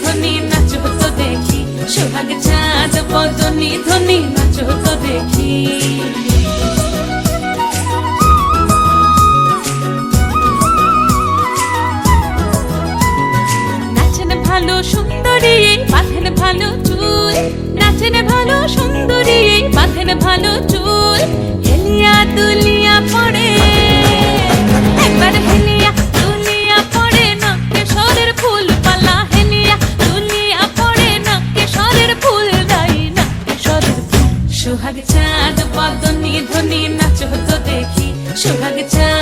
ধ্বনি নাচ তো দেখি সোহাগ চাঁদ পদনি ধ্বনি নাচ তো দেখি নাচেন ভালো সুন্দরী সোহাগ চাঁদ পদনি ধ্বনি নাচ হতো দেখি। সোহাগ চাঁদ